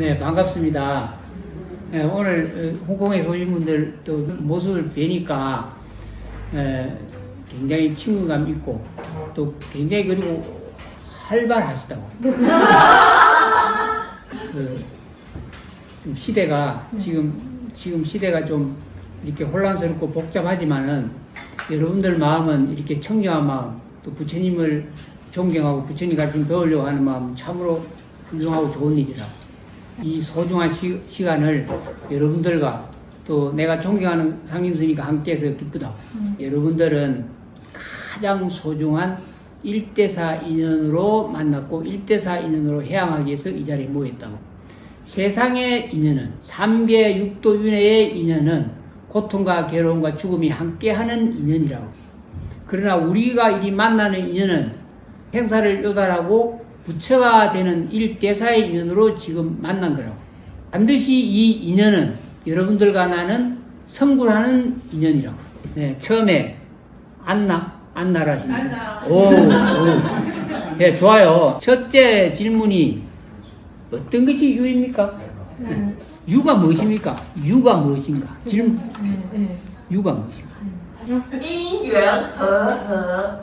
네, 반갑습니다. 네, 오늘 어, 홍콩에 오신 분들 또 모습을 뵈니까 에, 굉장히 친근감 있고 또 굉장히 그리고 활발하시다고. 그, 좀 시대가 지금 지금 시대가 좀 이렇게 혼란스럽고 복잡하지만은 여러분들 마음은 이렇게 청정한 마음 또 부처님을 존경하고 부처님 가르침 배우려고 하는 마음 참으로 훌륭하고 좋은 일이라 이 소중한 시, 시간을 여러분들과 또 내가 존경하는 상임스니까 함께해서 기쁘다. 여러분들은 가장 소중한 1대4 인연으로 만났고 1대4 인연으로 해양하기 위해서 이 자리에 모였다고. 세상의 인연은 삼계 육도 윤회의 인연은 고통과 괴로움과 죽음이 함께하는 인연이라고. 그러나 우리가 이리 만나는 인연은 행사를 요달하고 부처가 되는 일대사의 인연으로 지금 만난 거라고. 반드시 이 인연은 여러분들과 나는 성불하는 인연이라고. 네, 처음에 안나, 안나라 하십니다. 안나. 오, 오. 네, 좋아요. 첫째 질문이 어떤 것이 유입니까? 네. 유가 무엇입니까? 유가 무엇인가? 네, 질문. 네. 유가 무엇인가? 인연, 허, 허.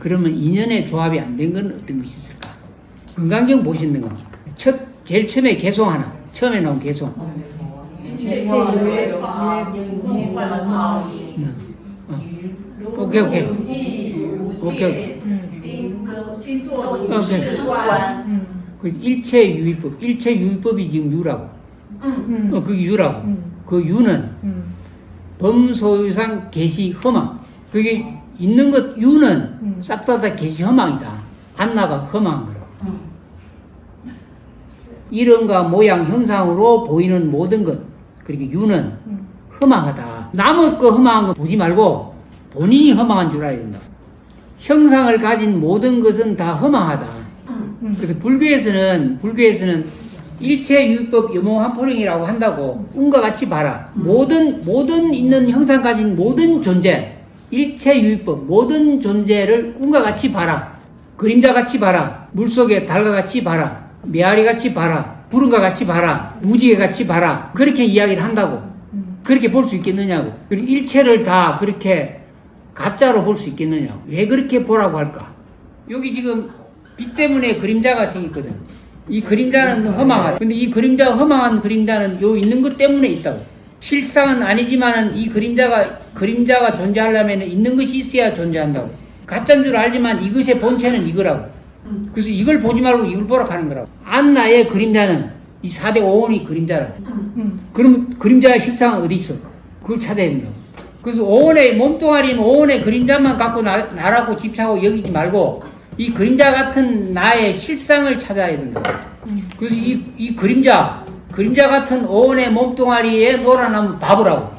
그러면 인연의 조합이 안 된 건 어떤 것이죠? 건강경 보시는 거. 첫, 제일 처음에 개송 하나. 처음에 나온 개송. 어. 오케이, 오케이. 오케이, 오케이. 그 일체 유의법. 일체 유의법이 지금 유라고. 음. 어, 그 유라고. 음. 그 유는 음. 범소유상 개시 허망. 그게 있는 것 유는 음. 싹다 다 개시 허망이다. 안나가 허망. 이름과 모양, 형상으로 보이는 모든 것. 그렇게 유는 음. 허망하다. 남의 거 허망한 거 보지 말고 본인이 허망한 줄 알아야 된다. 형상을 가진 모든 것은 다 허망하다. 음. 그래서 불교에서는 불교에서는 일체 유법 여몽한포령이라고 한다고 운과 같이 봐라. 모든 모든 있는 형상 가진 모든 존재 일체 유법 모든 존재를 운과 같이 봐라. 그림자 같이 봐라. 물속의 달과 같이 봐라. 메아리 같이 봐라. 구름과 같이 봐라. 무지개 같이 봐라. 그렇게 이야기를 한다고. 음. 그렇게 볼 수 있겠느냐고. 그리고 일체를 다 그렇게 가짜로 볼 수 있겠느냐고. 왜 그렇게 보라고 할까? 여기 지금 빛 때문에 그림자가 생겼거든. 이 그림자는 허망하다. 근데 이 그림자, 허망한 그림자는 요 있는 것 때문에 있다고. 실상은 아니지만은 이 그림자가, 그림자가 존재하려면 있는 것이 있어야 존재한다고. 가짜인 줄 알지만 이것의 본체는 이거라고. 그래서 이걸 보지 말고 이걸 보라 하는 거라고. 안나의 그림자는 이 4대 5원이 그림자라고. 음. 그럼 그림자의 실상은 어디 있어? 그걸 찾아야 된다. 그래서 오원의 몸뚱아리는 오원의 그림자만 갖고 나, 나라고 집착하고 여기지 말고 이 그림자 같은 나의 실상을 찾아야 된다. 그래서 이, 이 그림자, 그림자 같은 오원의 몸뚱아리에 놀아나면 바보라고.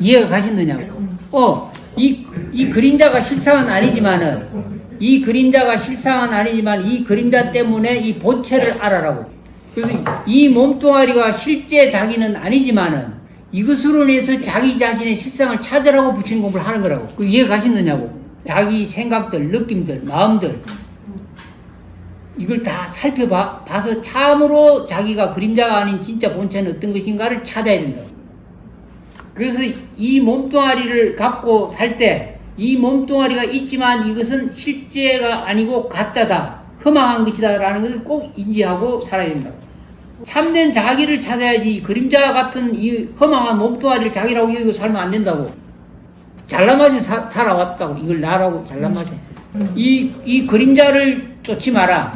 이해가 가시느냐고. 어, 이, 이 그림자가 실상은 아니지만은 이 그림자가 실상은 아니지만 이 그림자 때문에 이 본체를 알아라고. 그래서 이 몸뚱아리가 실제 자기는 아니지만은 이것으로 인해서 자기 자신의 실상을 찾으라고 붙이는 공부를 하는 거라고. 그 이해가 가시느냐고. 자기 생각들, 느낌들, 마음들. 이걸 다 살펴봐, 봐서 참으로 자기가 그림자가 아닌 진짜 본체는 어떤 것인가를 찾아야 된다. 그래서 이 몸뚱아리를 갖고 살 때, 이 몸뚱아리가 있지만 이것은 실제가 아니고 가짜다, 허망한 것이다 라는 것을 꼭 인지하고 살아야 된다. 참된 자기를 찾아야지 그림자 같은 이 허망한 몸뚱아리를 자기라고 여기고 살면 안 된다고. 잘난 맛에 사- 살아왔다고. 이걸 나라고 잘난 맛에. 이, 이 그림자를 쫓지 마라.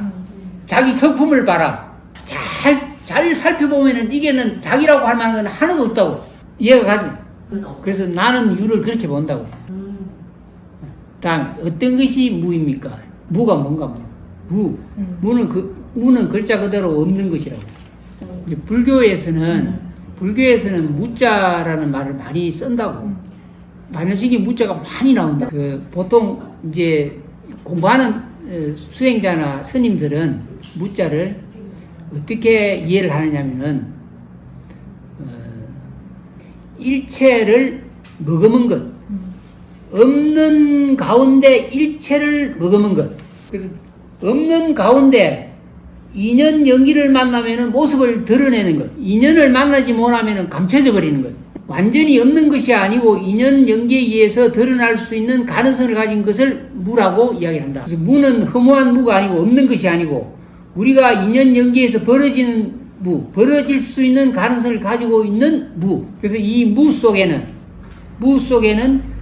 자기 성품을 봐라. 잘, 잘 살펴보면은 이게는 자기라고 할 만한 건 하나도 없다고. 이해가 가지. 그래서 나는 유를 그렇게 본다고. 다음, 어떤 것이 무입니까? 무가 뭔가 뭐. 무. 음. 무는 그, 무는 글자 그대로 없는 것이라고. 불교에서는, 불교에서는 무자라는 말을 많이 쓴다고. 반야식이 무자가 많이 나온다. 그, 보통 이제 공부하는 어, 수행자나 스님들은 무자를 어떻게 이해를 하느냐면은, 어, 일체를 머금은 것. 없는 가운데 일체를 머금은 것. 그래서 없는 가운데 인연 연기를 만나면은 모습을 드러내는 것. 인연을 만나지 못하면은 감춰져 버리는 것. 완전히 없는 것이 아니고 인연 연기에 의해서 드러날 수 있는 가능성을 가진 것을 무라고 이야기한다. 그래서 무는 허무한 무가 아니고 없는 것이 아니고 우리가 인연 연기에서 벌어지는 무, 벌어질 수 있는 가능성을 가지고 있는 무. 그래서 이 무 속에는 무 속에는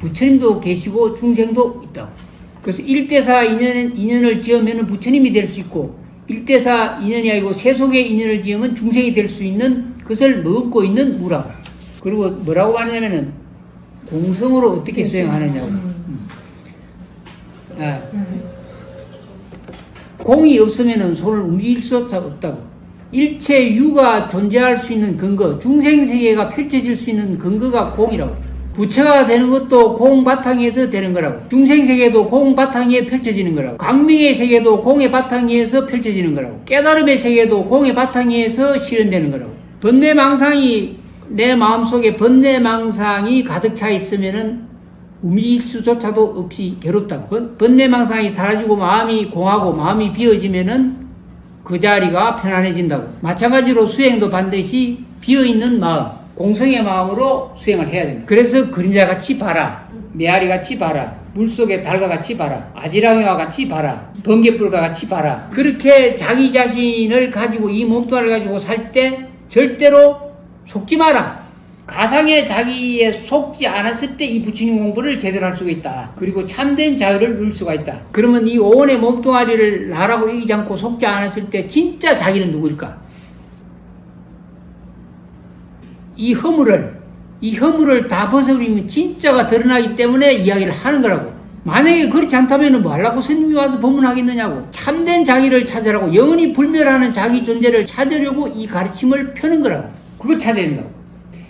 부처님도 계시고 중생도 있다고. 그래서 1대4 인연, 인연을 지으면 부처님이 될 수 있고 1대4 인연이 아니고 세속의 인연을 지으면 중생이 될 수 있는 것을 먹고 있는 무라고. 그리고 뭐라고 하냐면은 공성으로 어떻게 수행하느냐고. 음. 아, 공이 없으면은 손을 움직일 수조차 없다고. 일체 유가 존재할 수 있는 근거, 중생 세계가 펼쳐질 수 있는 근거가 공이라고. 부처가 되는 것도 공 바탕에서 되는 거라고. 중생 세계도 공 바탕에 펼쳐지는 거라고. 광명의 세계도 공의 바탕에서 펼쳐지는 거라고. 깨달음의 세계도 공의 바탕에서 실현되는 거라고. 번뇌망상이 내 마음속에 번뇌망상이 가득 차 있으면은 움직일 수조차도 없이 괴롭다고. 번- 번뇌망상이 사라지고 마음이 공하고 마음이 비어지면은 그 자리가 편안해진다고. 마찬가지로 수행도 반드시 비어있는 마음, 공성의 마음으로 수행을 해야 된다. 그래서 그림자 같이 봐라. 메아리 같이 봐라. 물속의 달과 같이 봐라. 아지랑이와 같이 봐라. 번개불과 같이 봐라. 그렇게 자기 자신을 가지고 이 몸뚱아리를 가지고 살 때 절대로 속지 마라. 가상의 자기에 속지 않았을 때 이 부처님 공부를 제대로 할 수가 있다. 그리고 참된 자유를 누릴 수가 있다. 그러면 이 오원의 몸뚱아리를 나라고 이기지 않고 속지 않았을 때 진짜 자기는 누구일까? 이 허물을 이 허물을 다 벗어버리면 진짜가 드러나기 때문에 이야기를 하는 거라고. 만약에 그렇지 않다면 뭐 하려고 스님이 와서 법문하겠느냐고. 참된 자기를 찾으라고 영원히 불멸하는 자기 존재를 찾으려고 이 가르침을 펴는 거라고. 그걸 찾아야 된다고.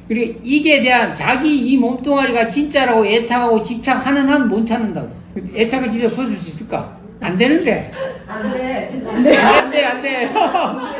그리고 이게 대한 자기 이 몸뚱아리가 진짜라고 애착하고 집착하는 한 못 찾는다고. 애착을 집에 벗을 수 있을까? 안 되는데. 안 돼. 안 돼, 안 돼.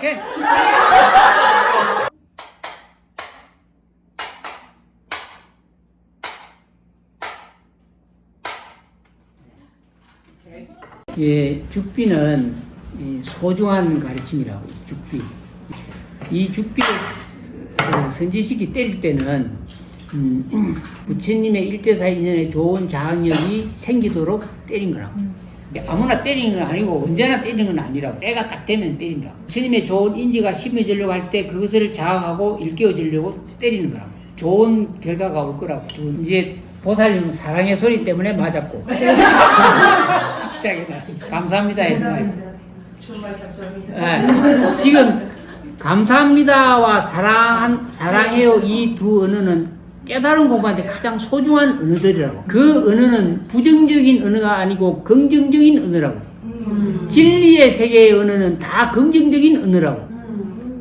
이, 오케이, 오케이. 예, 죽비는 이 소중한 가르침이라고, 죽비. 이 죽비를 어, 선지식이 때릴 때는 음, 부처님의 일대사 인연에 좋은 자학력이 생기도록 때린 거라고. 아무나 때리는 건 아니고 언제나 때리는 건 아니라고. 때가 딱 되면 때린다. 부처님의 좋은 인지가 심해지려고 할 때 그것을 자학하고 일깨워주려고 때리는 거라고. 좋은 결과가 올 거라고. 이제 보살님은 사랑의 소리 때문에 맞았고. 시작이다. 감사합니다 해서. 정말 감사합니다. 예, 지금 감사합니다와 사랑 사랑해요 이 두 언어는 깨달은 공부한테 가장 소중한 언어들이라고. 그 언어는 부정적인 언어가 아니고 긍정적인 언어라고. 진리의 세계의 언어는 다 긍정적인 언어라고.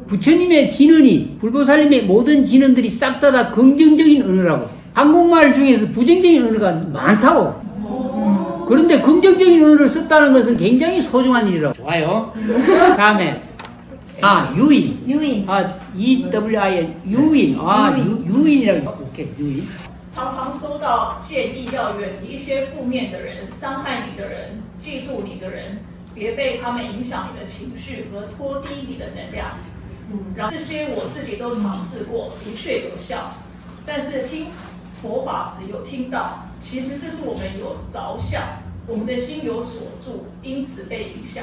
부처님의 진언이 불보살님의 모든 진언들이 싹 다 다 긍정적인 언어라고. 한국말 중에서 부정적인 언어가 많다고. 그런데 긍정적인 언어를 썼다는 것은 굉장히 소중한 일이라고. 좋아요. 다음에 아 유인. 유인 아 E W I N 유인. 아 유인. 유, 유인이라고. 오케이 유인.常常收到建议要远离一些负面的人、伤害你的人、嫉妒你的人，别被他们影响你的情绪和拖低你的能量。 然后这些我自己都尝试过，的确有效。但是听佛法时有听到，其实这是我们有着相，我们的心有所住，因此被影响。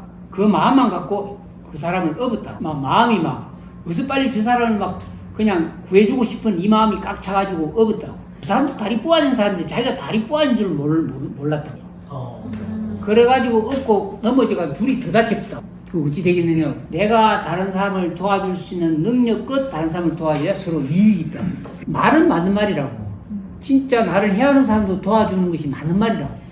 그 마음만 갖고 그 사람을 업었다. 막 마음이 막 어서 빨리 저 사람을 막 그냥 구해주고 싶은 이 마음이 꽉 차가지고 업었다고. 그 사람도 다리 부러진 사람인데 자기가 다리 부러진 줄 몰, 몰, 몰랐다고. 어. 그래가지고 업고 넘어져가 둘이 더 다쳤다. 그 어찌 되겠느냐. 내가 다른 사람을 도와줄 수 있는 능력 끝 다른 사람을 도와줘야 서로 이익이 있다. 말은 맞는 말이라고. 진짜 나를 해하는 사람도 도와주는 것이 맞는 말이라고.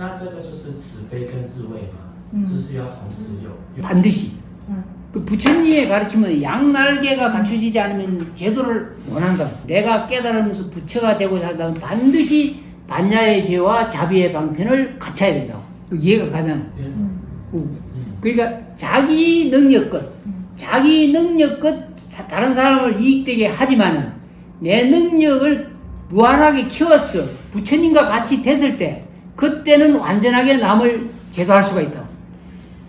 那这个就是慈悲跟智慧嘛， 就是要同时有。 반드시. 그 부처님의 가르침은 양날개가 갖춰지지 않으면 제도를 원한다. 내가 깨달으면서 부처가 되고 살다면 반드시 반야의 죄와 자비의 방편을 갖춰야 된다고. 그 이해가 가잖아. 음. 어. 그러니까 자기 능력껏, 자기 능력껏 사- 다른 사람을 이익되게 하지만은 내 능력을 무한하게 키웠어. 부처님과 같이 됐을 때, 그때는 완전하게 남을 제도할 수가 있다.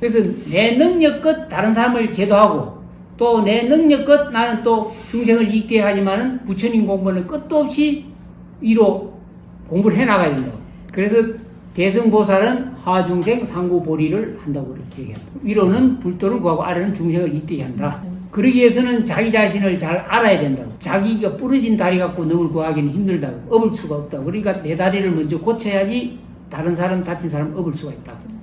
그래서 내 능력껏 다른 사람을 제도하고 또 내 능력껏 나는 또 중생을 이익되게 하지만은 부처님 공부는 끝도 없이 위로 공부를 해 나가야 된다고. 그래서 대승보살은 하중생 상구보리를 한다고 그렇게 얘기합니다. 위로는 불도를 구하고 아래는 중생을 이익되게 한다. 그러기 위해서는 자기 자신을 잘 알아야 된다고. 자기가 부러진 다리 갖고 능을 구하기는 힘들다고. 업을 수가 없다고. 그러니까 내 다리를 먼저 고쳐야지 다른 사람, 다친 사람 업을 수가 있다고.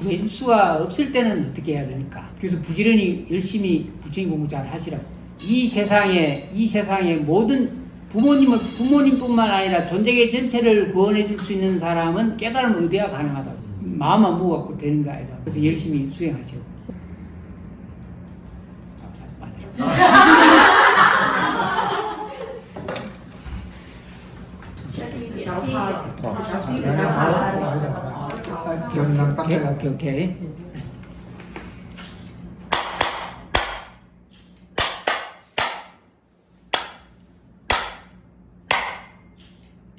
구해줄 수가 없을 때는 어떻게 해야 되니까. 그래서 부지런히 열심히 부처님 공부 잘 하시라고. 이 세상에 이 세상에 모든 부모님을 부모님뿐만 아니라 존재계 전체를 구원해 줄 수 있는 사람은 깨달음 의대가 가능하다. 마음만 먹고 되는 거 아니다. 그래서 열심히 수행하시고. 맞아 기억나 딱 오케이, 오케이, 오케이.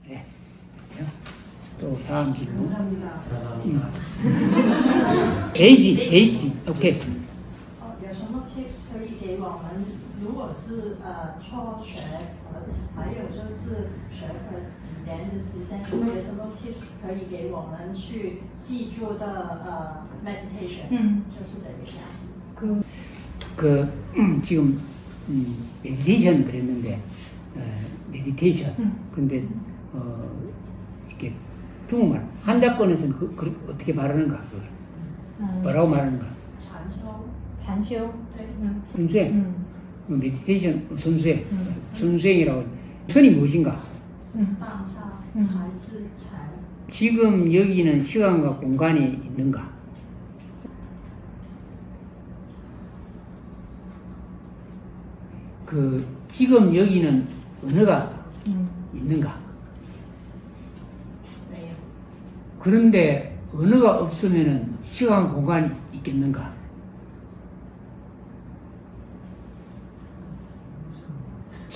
예, 또 다음 질문. 감사합니다. 음. 에이지, 에이지. 오케이. 是呃初学佛，还有就是学佛几年的时间，有什么 tips 可以给我们去记住的呃 meditation？ 음 就是这个样子。 그 그 지금 음, 메디테이션 그랬는데 어, 메디테이션. 음. 근데 어, 이렇게 중국말 한자권에서는 그, 그, 어떻게 말하는가? 그걸? 음, 뭐라고 말하는가? 禅修， 잔쇼 对， 음 선수행, 음 메디테이션 선수행, 선수행이라고 선이 무엇인가? 지금 여기는 시간과 공간이 있는가? 그 지금 여기는 언어가 있는가? 네. 그런데 언어가 없으면 시간 공간이 있겠는가?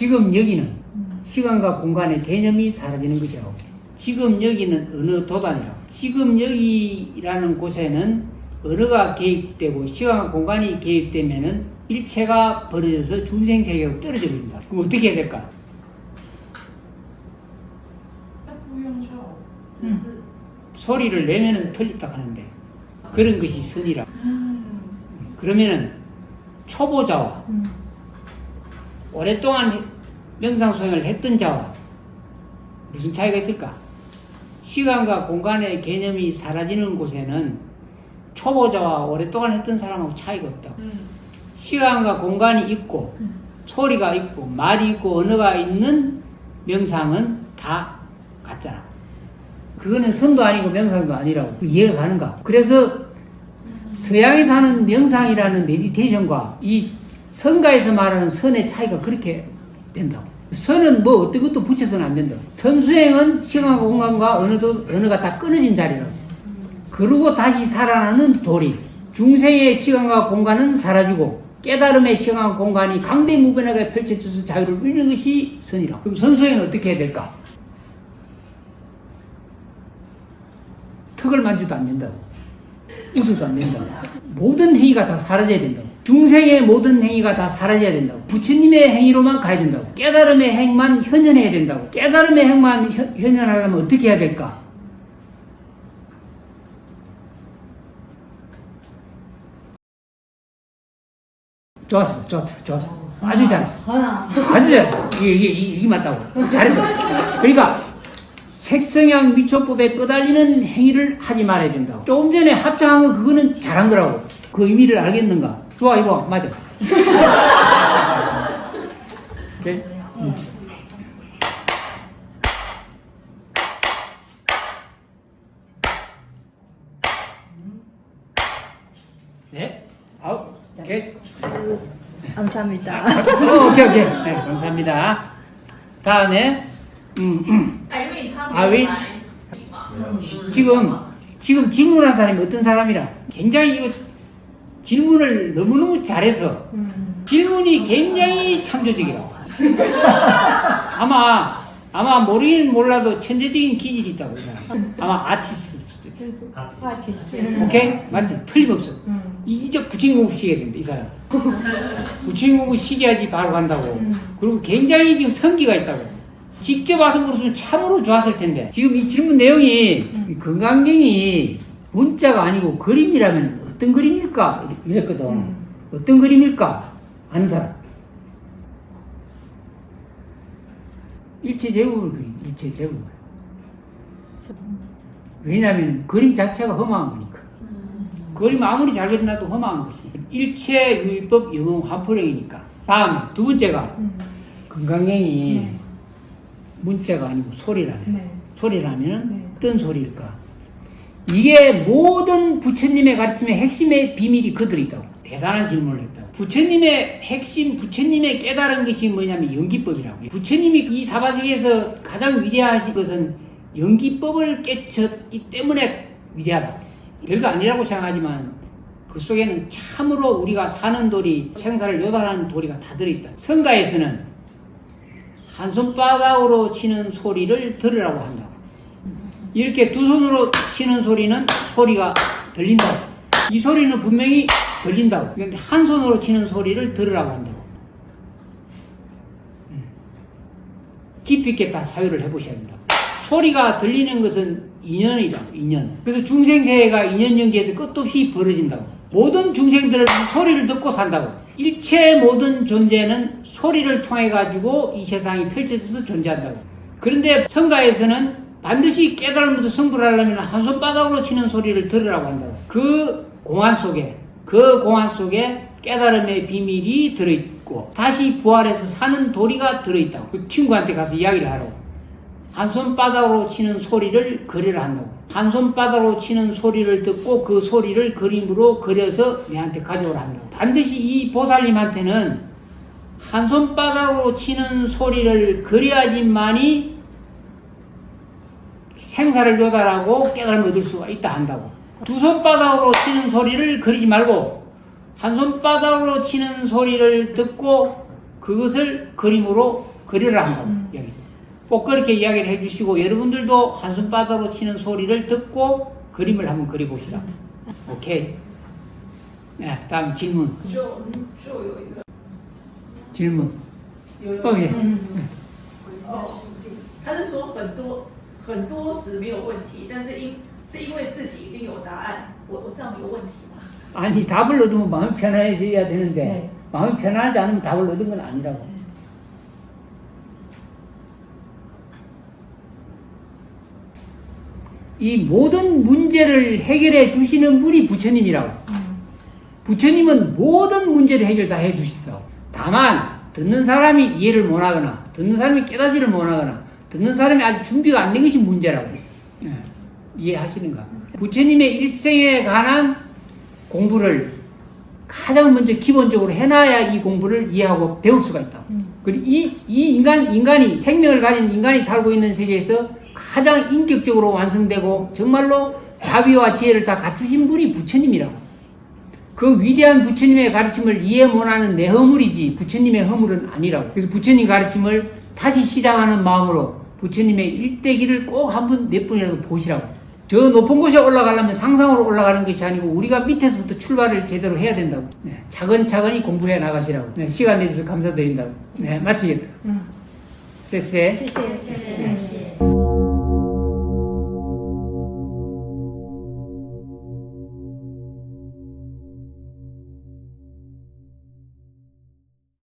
지금 여기는 음. 시간과 공간의 개념이 사라지는 거죠. 지금 여기는 어느 도반이라고. 지금 여기라는 곳에는 언어가 개입되고 시간과 공간이 개입되면은 일체가 벌어져서 중생 세계로 떨어져 버립니다. 그럼 어떻게 해야 될까? 음. 소리를 내면은 틀렸다 하는데 그런 것이 선이라. 음. 그러면은 초보자와 음. 오랫동안 명상 수행을 했던 자와 무슨 차이가 있을까? 시간과 공간의 개념이 사라지는 곳에는 초보자와 오랫동안 했던 사람하고 차이가 없다. 시간과 공간이 있고 소리가 있고 말이 있고 언어가 있는 명상은 다 같잖아. 그거는 선도 아니고 명상도 아니라고 그 이해가 가는가? 그래서 서양에서 하는 명상이라는 메디테이션과 이 성가에서 말하는 선의 차이가 그렇게 된다고. 선은 뭐 어떤 것도 붙여서는 안 된다. 선수행은 시간과 공간과 언어도, 언어가 다 끊어진 자리라고. 그러고 다시 살아나는 도리. 중생의 시간과 공간은 사라지고 깨달음의 시간과 공간이 강대무변하게 펼쳐져서 자유를 누리는 것이 선이라. 그럼 선수행은 어떻게 해야 될까? 턱을 만져도 안 된다고. 웃어도 안 된다고. 모든 행위가 다 사라져야 된다고. 중생의 모든 행위가 다 사라져야 된다고. 부처님의 행위로만 가야 된다고. 깨달음의 행만 현현해야 된다고. 깨달음의 행만 현- 현현하려면 어떻게 해야 될까? 좋았어, 좋았어, 좋았어. 아주 잘했어. 아주 잘했어. 이게, 이게, 이게, 이게 맞다고. 잘했어. 그러니까, 색성향 미초법에 끄달리는 행위를 하지 말아야 된다고. 조금 전에 합장한 거, 그거는 잘한 거라고. 그 의미를 알겠는가? 좋아 이거 맞아. 오케이. 음. 네. 아홉. 오케이. 감사합니다. 아, 어, 오케이 오케이. 네, 감사합니다. 다음에 음, 음. 아위 지금 지금 질문한 사람이 어떤 사람이라 굉장히 이거 질문을 너무너무 잘해서 질문이 굉장히 창조적이야. 아마, 아마 모르긴 몰라도 천재적인 기질이 있다고. 이 사람. 아마 아티스트일 수도 있어. 아티스트. 오케이? 맞지? 틀림없어. 이 진짜 부친공부 시켜야 된다, 이 사람. 부친공부 시켜야지 바로 간다고. 그리고 굉장히 지금 성기가 있다고. 직접 와서 물었으면 참으로 좋았을 텐데. 지금 이 질문 내용이 이 건강경이 문자가 아니고 그림이라면 어떤 그림일까? 이랬거든. 어떤 그림일까? 아는 사람. 일체 제국을 그리 일체 제국을. 왜냐하면 그림 자체가 험한 거니까. 그림 아무리 잘 그려놔도 험한 것이. 일체 유의법 영웅 한포령이니까. 다음 두 번째가 건강경이 문자가 아니고 소리라네. 네. 소리라면 네. 어떤 소리일까? 이게 모든 부처님의 가르침의 핵심의 비밀이 그들에 있다고. 대단한 질문을 했다고. 부처님의 핵심, 부처님의 깨달은 것이 뭐냐면 연기법이라고. 부처님이 이 사바세계에서 가장 위대하신 것은 연기법을 깨쳤기 때문에 위대하다. 별거 아니라고 생각하지만 그 속에는 참으로 우리가 사는 도리, 생사를 요단하는 도리가 다 들어있다. 성가에서는 한 손바닥으로 치는 소리를 들으라고 한다. 이렇게 두 손으로 치는 소리는 소리가 들린다고. 이 소리는 분명히 들린다고. 그런데 한 손으로 치는 소리를 들으라고 한다고. 음. 깊이 있게 다 사유를 해보셔야 된다. 소리가 들리는 것은 인연이다. 인연. 그래서 중생세계가 인연 연계에서 끝도 없이 벌어진다고. 모든 중생들은 소리를 듣고 산다고. 일체 모든 존재는 소리를 통해 가지고 이 세상이 펼쳐져서 존재한다고. 그런데 성가에서는 반드시 깨달으면서 승부를 하려면 한 손바닥으로 치는 소리를 들으라고 한다고. 그 공안 속에, 그 공안 속에 깨달음의 비밀이 들어있고, 다시 부활해서 사는 도리가 들어있다고. 그 친구한테 가서 이야기를 하라고. 한 손바닥으로 치는 소리를 그리라 한다고. 한 손바닥으로 치는 소리를 듣고 그 소리를 그림으로 그려서 내한테 가져오라 한다고. 반드시 이 보살님한테는 한 손바닥으로 치는 소리를 그려야지만이 생사를 요달하고 깨달음을 얻을 수가 있다 한다고. 두 손바닥으로 치는 소리를 그리지 말고 한 손바닥으로 치는 소리를 듣고 그것을 그림으로 그리라 한다고. 여기. 꼭 그렇게 이야기를 해주시고 여러분들도 한 손바닥으로 치는 소리를 듣고 그림을 한번 그려보시라. 오케이. 네, 다음 질문. 就就有一个 질문. 有一 어, 个 예. 哦，他是说很多 很多时没有问题，但是因是因为自己已经有答案，我我这样有问题吗？ 아니 답을 얻으면 마음이 편안해져야 되는데 네. 마음이 편안하지 않으면 답을 얻은 건 아니라고. 이 모든 문제를 해결해 주시는 분이 부처님이라고. 부처님은 모든 문제를 해결 다 해 주시다고. 다만 듣는 사람이 이해를 못하거나 듣는 사람이 깨닫지를 못하거나 듣는 사람이 아직 준비가 안 된 것이 문제라고. 예, 이해하시는가? 부처님의 일생에 관한 공부를 가장 먼저 기본적으로 해놔야 이 공부를 이해하고 배울 수가 있다. 그리고 이, 이 인간, 인간이, 생명을 가진 인간이 살고 있는 세계에서 가장 인격적으로 완성되고 정말로 자비와 지혜를 다 갖추신 분이 부처님이라고. 그 위대한 부처님의 가르침을 이해 못하는 내 허물이지 부처님의 허물은 아니라고. 그래서 부처님 가르침을 다시 시작하는 마음으로 부처님의 일대기를 꼭 한 번, 몇 번이라도 보시라고. 저 높은 곳에 올라가려면 상상으로 올라가는 것이 아니고 우리가 밑에서부터 출발을 제대로 해야 된다고. 네, 차근차근히 공부해 나가시라고. 네, 시간 내주셔서 감사드린다고. 네, 마치겠다. 쎄쎄. 谢谢。